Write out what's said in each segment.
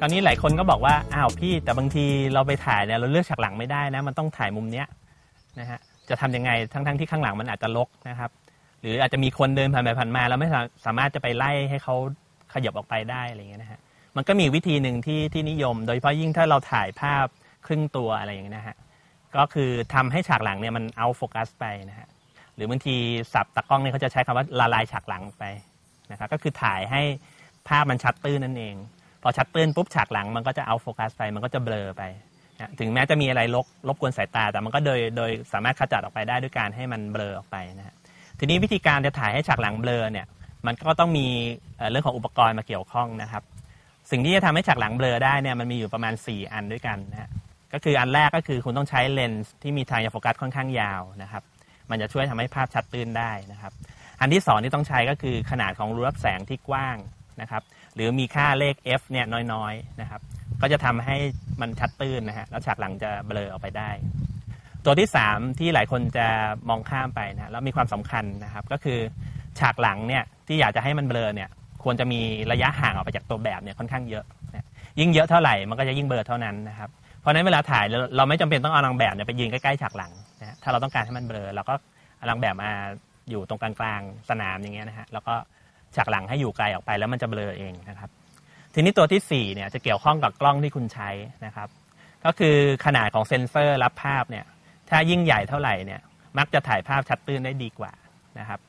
คราวนี้หลายคนก็บอกว่าอ้าวพี่แต่บางทีเราไปถ่ายเนี่ยเราเลือกฉากหลังไม่ได้นะ มันต้องถ่ายมุมเนี้ยนะฮะจะทำยังไงทั้งๆที่ข้างหลังมันอาจจะรกนะครับ หรืออาจจะมีคนเดินผ่านไปผ่านมาเราไม่สามารถจะไปไล่ให้เขาขยับออกไปได้อะไรเงี้ยนะฮะมันก็มีวิธีหนึ่งที่ที่นิยม โดยเฉพาะยิ่งถ้าเราถ่ายภาพครึ่งตัวอะไรอย่างเงี้ยนะฮะก็คือทำให้ฉากหลังเนี่ยมันเอาโฟกัสไปนะฮะหรือบางทีสับตากล้องเนี่ยเขาจะใช้คำว่าละลายฉากหลังไปนะครับก็คือถ่ายให้ภาพมันชัดตื้นนั่นเอง พอชัดตื้นปุ๊บฉากหลังมันก็จะเอาโฟกัสไปมันก็จะเบลอไปนะถึงแม้จะมีอะไรรบรบกวนสายตา แต่มันก็โดยโดยสามารถขจัดออกไปได้ด้วยการให้มันเบลอออกไปนะฮะทีนี้วิธีการจะถ่ายให้ฉากหลังเบลอเนี่ยมันก็ต้องมีเรื่องของอุปกรณ์มาเกี่ยวข้องนะครับ สิ่งที่จะทำให้ฉากหลังเบลอได้เนี่ยมันมีอยู่ประมาณ 4 อันด้วยกันนะฮะก็คืออันแรกก็คือคุณต้องใช้เลนส์ที่มีทางโฟกัสค่อนข้างยาวนะครับ มันจะช่วยทำให้ภาพชัดตื้นได้นะครับ อันที่สองที่ต้องใช้ก็คือขนาดของรูรับแสงที่กว้าง นะครับ หรือมีค่าเลข f เนี่ยน้อยๆนะครับ ก็จะทำให้มันชัดตื้นนะฮะแล้วฉากหลังจะเบลอออกไปได้ ตัวที่ 3 ที่หลายคนจะมองข้ามไปนะแล้วมีความสำคัญนะครับ ก็คือฉากหลังเนี่ยที่อยากจะให้มันเบลอเนี่ยควรจะมีระยะห่างออกไปจากตัวแบบเนี่ยค่อนข้างเยอะนะยิ่งเยอะเท่าไหร่มันก็จะยิ่งเบลอเท่านั้นนะครับเพราะนั้นเวลาถ่ายเราไม่จำเป็นต้องเอานางแบบเนี่ยไปยืนใกล้ๆฉากหลังนะฮะถ้าเราต้องการให้มันเบลอเราก็เอานางแบบมาอยู่ตรงกลางๆสนามอย่างเงี้ยนะฮะแล้วก็ ฉากหลังให้อยู่ไกลออกไปแล้วมันจะเบลอเองนะครับทีนี้ตัวที่4เนี่ยจะเกี่ยวข้องกับกล้องที่คุณใช้นะครับ ก็คือขนาดของเซ็นเซอร์รับภาพเนี่ยถ้ายิ่งใหญ่เท่าไหร่เนี่ยมักจะถ่ายภาพชัดตื้นได้ดีกว่านะครับ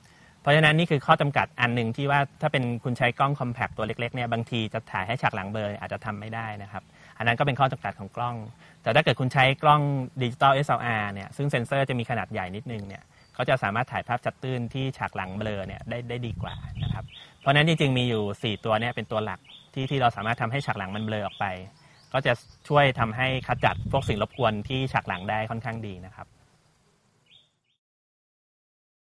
เพราะฉะนั้นนี่คือข้อจำกัดอันหนึ่งที่ว่าถ้าเป็นคุณใช้กล้องคอมแพคตัวเล็กๆเนี่ยบางทีจะถ่ายให้ฉากหลังเบลออาจจะทำไม่ได้นะครับ อันนั้นก็เป็นข้อจำกัดของกล้อง แต่ถ้าเกิดคุณใช้กล้องดิจิตอล SLR เนี่ยซึ่งเซ็นเซอร์จะมีขนาดใหญ่นิดนึงเนี่ย เขาจะสามารถถ่ายภาพชัดตื้นที่ฉากหลังเบลอเนี่ยได้ได้ดีกว่านะครับ เพราะนั้นจริงๆมีอยู่ 4 ตัวเนี่ยเป็นตัวหลักที่ที่เราสามารถทำให้ฉากหลังมันเบลอออกไป ก็จะช่วยทำให้ขจัดพวกสิ่งรบกวนที่ฉากหลังได้ค่อนข้างดีนะครับ